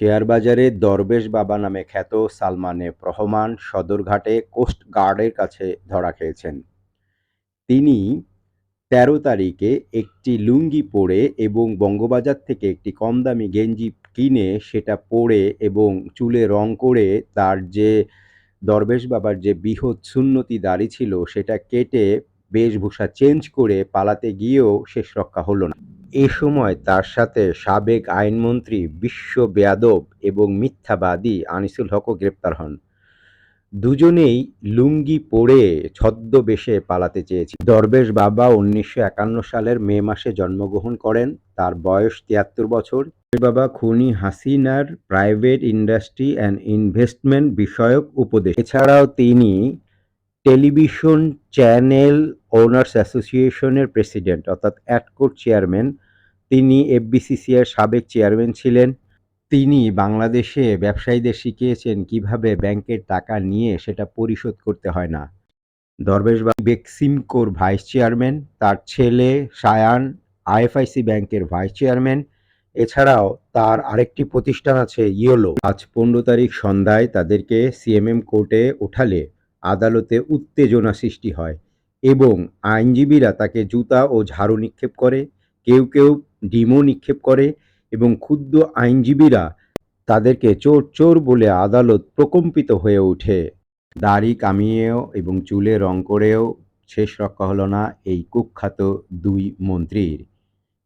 শেয়ারবাজারে দরবেশ বাবা নামে খ্যাত সালমানে রহমান সদরঘাটে কোস্ট গার্ডের কাছে ধরা খেয়েছেন। তিনি তেরো তারিখে একটি লুঙ্গি পরে এবং বঙ্গবাজার থেকে একটি কম দামি গেঞ্জি কিনে সেটা পরে এবং চুলে রং করে তার যে দরবেশ বাবার যে বৃহৎ সুন্নতি দাড়ি ছিল সেটা কেটে বেশভূষা চেঞ্জ করে পালাতে গিয়েও শেষ রক্ষা হলো না। এ সময় তার সাথে সাবেক আইনমন্ত্রী বিশ্ব বেয়াদব এবং মিথ্যাবাদী আনিসুল হকও গ্রেপ্তার হন। দুজনেই লুঙ্গি পরে ছদ্মবেশে পালাতে চেয়েছিল দরবেশ বাবা উনিশশো একান্ন সালের মে মাসে জন্মগ্রহণ করেন। তার বয়স তিয়াত্তর বছর। বাবা খুনি হাসিনার প্রাইভেট ইন্ডাস্ট্রি অ্যান্ড ইনভেস্টমেন্ট বিষয়ক উপদেশ। এছাড়াও তিনি টেলিভিশন চ্যানেল ওনার্স অ্যাসোসিয়েশনের প্রেসিডেন্ট, অর্থাৎ অ্যাডকোর চেয়ারম্যান। তিনি এফবিসিসিআর সাবেক চেয়ারম্যান ছিলেন। তিনি বাংলাদেশে ব্যবসায়ীদের শিখিয়েছেন কীভাবে ব্যাংকের টাকা নিয়ে সেটা পরিশোধ করতে হয় না। দরবেশ বেক্সিমকোর ভাইস চেয়ারম্যান, তার ছেলে সায়ান আইএফআইসি ব্যাংকের ভাইস চেয়ারম্যান। এছাড়াও তার আরেকটি প্রতিষ্ঠান আছে ইয়োলো। আজ পনেরো তারিখ সন্ধ্যায় তাদেরকে সিএমএম কোর্টে ওঠালে আদালতে উত্তেজনা সৃষ্টি হয় এবং আইনজীবীরা তাকে জুতা ও ঝাড়ু নিক্ষেপ করে, কেউ কেউ ডিমও নিক্ষেপ করে এবং ক্ষুদ্র আইনজীবীরা তাদেরকে চোর চোর বলে আদালত প্রকম্পিত হয়ে ওঠে। দাড়ি কামিয়েও এবং চুলে রং করেও শেষ রক্ষা হলো না এই কুখ্যাত দুই মন্ত্রীর।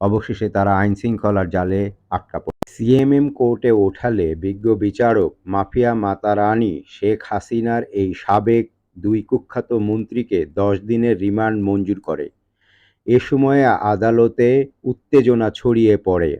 অবশেষে তারা আইনশৃঙ্খলার জালে আটকা সিএমএম কোর্টে ওঠালে বিজ্ঞ বিচারক মাফিয়া মাতারানি শেখ হাসিনার এই সাবেক দুই কুখ্যাত মন্ত্রীকে দশ দিনের রিমান্ড মঞ্জুর করে। এ সময়ে আদালতে উত্তেজনা ছড়িয়ে পড়ে।